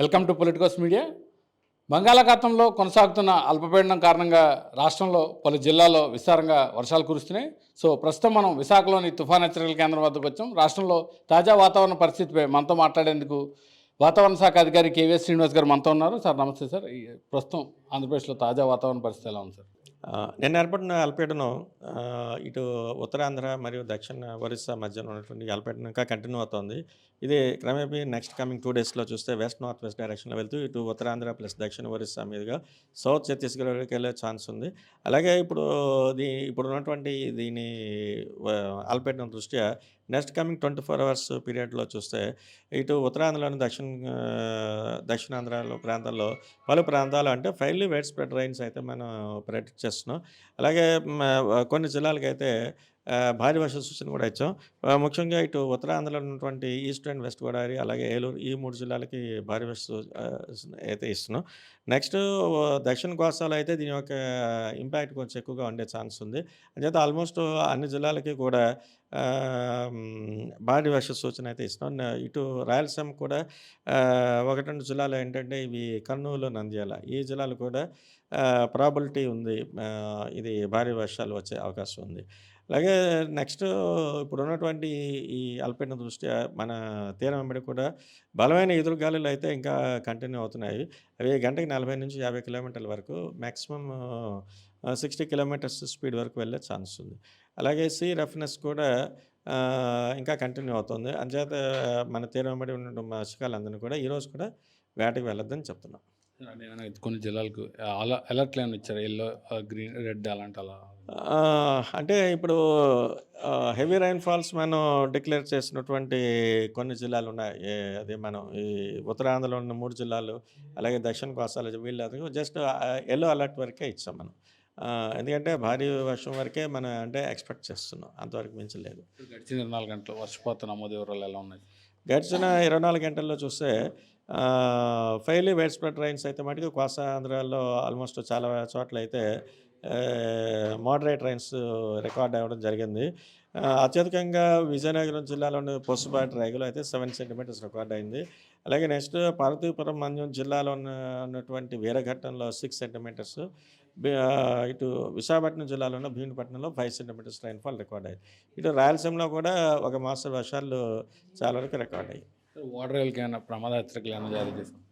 Welcome to Politicos media. బంగాళాఖాతంలో కొనసాగుతున్న అల్పపీడనం కారణంగా రాష్ట్రంలో పలు జిల్లాల్లో విస్తారంగా వర్షాలు కురుస్తున్నాయి. సో ప్రస్తుతం మనం విశాఖలోని తుఫాన్ హెచ్చరికల కేంద్రం వద్దకు వచ్చాం. రాష్ట్రంలో తాజా వాతావరణ పరిస్థితిపై మనతో మాట్లాడేందుకు వాతావరణ శాఖ అధికారి కేవీఎస్ శ్రీనివాస్ గారు మనతో ఉన్నారు. సార్ నమస్తే సార్. ఈ ప్రస్తుతం ఆంధ్రప్రదేశ్లో తాజా వాతావరణ పరిస్థితి ఎలా ఉంది సార్? నిన్న ఏర్పడిన అల్పీడనం ఇటు ఉత్తరాంధ్ర మరియు దక్షిణ ఒరిస్సా మధ్యలో ఉన్నటువంటి అల్పీడనం ఇంకా కంటిన్యూ అవుతుంది. ఇది క్రమేపీ నెక్స్ట్ కమింగ్ టూ డేస్లో చూస్తే వెస్ట్ నార్త్ వెస్ట్ డైరెక్షన్లో వెళ్తూ ఇటు ఉత్తరాంధ్ర ప్లస్ దక్షిణ ఒరిస్సా మీదుగా సౌత్ ఛత్తీస్గఢ్కి వెళ్ళే ఛాన్స్ ఉంది. అలాగే ఇప్పుడు దీ ఇప్పుడు ఉన్నటువంటి దీని అల్పీడనం దృష్ట్యా next coming twenty four hours పీరియడ్లో చూస్తే ఇటు ఉత్తరాంధ్రలోని దక్షిణ దక్షిణాంధ్రలో ప్రాంతాల్లో పలు ప్రాంతాలు అంటే ఫైల్లీ వైడ్ స్ప్రెడ్ రైన్స్ అయితే మనం ప్రెడిక్ట్ చేస్తున్నాం. అలాగే కొన్ని జిల్లాలకైతే అయితే భారీ వర్ష సూచన కూడా ఇచ్చాం. ముఖ్యంగా ఇటు ఉత్తరాంధ్రలో ఉన్నటువంటి ఈస్ట్ అండ్ వెస్ట్ గోదావరి అలాగే ఏలూరు ఈ మూడు జిల్లాలకి భారీ వర్ష అయితే ఇస్తున్నాం. నెక్స్ట్ దక్షిణ కోస్తాలో అయితే దీని యొక్క ఇంపాక్ట్ కొంచెం ఎక్కువగా ఉండే ఛాన్స్ ఉంది. అంచేత ఆల్మోస్ట్ అన్ని జిల్లాలకి కూడా భారీ వర్ష సూచన అయితే ఇస్తున్నాం. ఇటు రాయలసీమ కూడా ఒకటి రెండు జిల్లాలు ఏంటంటే ఇవి కర్నూలు నంద్యాల ఈ జిల్లాలు కూడా ప్రాబిలిటీ ఉంది. ఇది భారీ వర్షాలు వచ్చే అవకాశం ఉంది. అలాగే నెక్స్ట్ ఇప్పుడు ఉన్నటువంటి ఈ అల్పీడన దృష్ట్యా మన తీరం వెంబడి కూడా బలమైన ఎదురుగాలులు అయితే ఇంకా కంటిన్యూ అవుతున్నాయి. అవి గంటకి నలభై నుంచి యాభై కిలోమీటర్ల వరకు మ్యాక్సిమం సిక్స్టీ కిలోమీటర్స్ స్పీడ్ వరకు వెళ్ళే ఛాన్స్ ఉంది. అలాగే సీ రఫ్నెస్ కూడా ఇంకా కంటిన్యూ అవుతుంది. అంచేత మన తీరం వెంబడి ఉన్న మత్స్యకాలందరినీ కూడా ఈరోజు కూడా వేటకి వెళ్ళొద్దని చెప్తున్నాం. కొన్ని జిల్లాలకు అలా అలర్ట్లు ఏమైనా ఇచ్చారు. ఎల్లో గ్రీన్ రెడ్ అలాంటి అలా. అంటే ఇప్పుడు హెవీ రైన్ ఫాల్స్ మనం డిక్లేర్ చేసినటువంటి కొన్ని జిల్లాలు ఉన్నాయి. అదే మనం ఈ ఉత్తరాంధ్రలో ఉన్న మూడు జిల్లాలు అలాగే దక్షిణ కోస్తాలు వీళ్ళు జస్ట్ ఎల్లో అలర్ట్ వరకే ఇచ్చాం మనం. ఎందుకంటే భారీ వర్షం వరకే మనం అంటే ఎక్స్పెక్ట్ చేస్తున్నాం. అంతవరకు మించలేదు. గడిచిన ఇరవై నాలుగు గంటలు వర్షపాత నమోదు వివరాలు ఎలా ఉన్నాయి? గడిచిన ఇరవై నాలుగు గంటల్లో చూస్తే ఫైలీ వైడ్ స్ప్రెడ్ రైన్స్ అయితే మటుకు కోస్తా ఆంధ్రాలో ఆల్మోస్ట్ చాలా చోట్ల అయితే మోడరేట్ రైన్స్ రికార్డ్ అవ్వడం జరిగింది. అత్యధికంగా విజయనగరం జిల్లాలోని పొసుబాటి రైగులు అయితే సెవెన్ సెంటీమీటర్స్ రికార్డ్ అయింది. అలాగే నెక్స్ట్ పార్వతీపురం మంజం జిల్లాలో ఉన్నటువంటి వీరఘట్టంలో సిక్స్ సెంటీమీటర్స్ ఇటు విశాఖపట్నం జిల్లాలో ఉన్న భీమునిపట్నంలో ఫైవ్ సెంటీమీటర్స్ రైన్ఫాల్ రికార్డ్ అయింది ఇటు రాయలసీమలో కూడా ఒక మాస్టర్ వర్షాలు చాలా వరకు రికార్డ్ అయ్యాయి. వాటర్ ఏమైనా ప్రమాద హెచ్చరికలు ఏమైనా జారీ చేశారు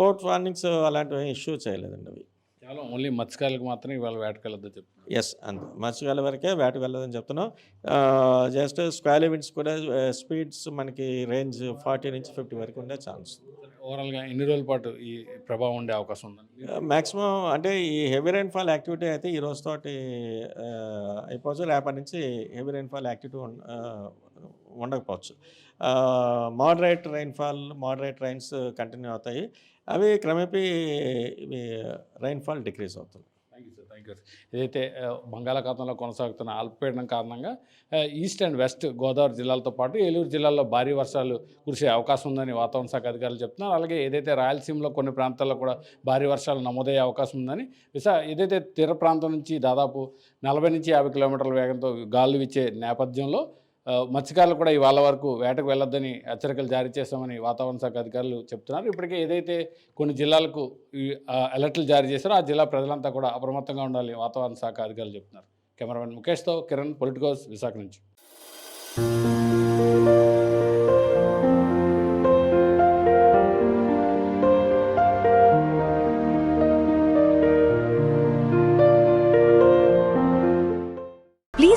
బోట్ వార్నింగ్స్ అలాంటివి ఇష్యూ చేయలేదండి అవి. కేవలం ఓన్లీ మత్స్యకారులకు మాత్రం ఇవాళ వేటకెళ్ళొద్దు చెప్తున్నారు. ఎస్ అంతే. మత్స్యకాల వరకే వేటకు వెళ్ళదని చెప్తున్నాం. జస్ట్ స్క్వాల్ ఈవెంట్స్ కూడా స్పీడ్స్ మనకి రేంజ్ ఫార్టీ నుంచి ఫిఫ్టీ వరకు ఉండే ఛాన్స్ ఓవరాల్గా ఎన్ని రోజుల పాటు ఈ ప్రభావం ఉండే అవకాశం ఉందండి మ్యాక్సిమం అంటే ఈ హెవీ రైన్ఫాల్ యాక్టివిటీ అయితే ఈ రోజుతోటి అయిపోవచ్చు. రేపటి నుంచి హెవీ రైన్ఫాల్ యాక్టివిటీ ఉండకపోవచ్చు. Moderate rainfall moderate rains continue అవుతాయి. అవి క్రమేపీ రైన్ఫాల్ డిక్రీజ్ అవుతుంది. Thank you sir thank you ఏదైతే బంగాళాఖాతంలో కొనసాగుతున్న అల్పపీడనం కారణంగా ఈస్ట్ అండ్ వెస్ట్ గోదావరి జిల్లాలతో పాటు ఏలూరు జిల్లాలో భారీ వర్షాలు కురిసే అవకాశం ఉందని వాతావరణ శాఖ అధికారులు చెప్తున్నారు. అలాగే ఏదైతే రాయలసీమలో కొన్ని ప్రాంతాల్లో కూడా భారీ వర్షాలు నమోదయ్యే అవకాశం ఉందని విశా ఏదైతే తీర ప్రాంతం నుంచి దాదాపు నలభై నుంచి యాభై కిలోమీటర్ల వేగంతో గాలులు ఇచ్చే నేపథ్యంలో మత్స్యకారులు కూడా ఇవాళ వరకు వేటకు వెళ్ళొద్దని హెచ్చరికలు జారీ చేశామని వాతావరణ శాఖ అధికారులు చెప్తున్నారు. ఇప్పటికే ఏదైతే కొన్ని జిల్లాలకు అలర్ట్లు జారీ చేశారో ఆ జిల్లా ప్రజలంతా కూడా అప్రమత్తంగా ఉండాలి వాతావరణ శాఖ అధికారులు చెప్తున్నారు. కెమెరామెన్ ముఖేష్తో కిరణ్ పొలిటికోస్ విశాఖ నుంచి.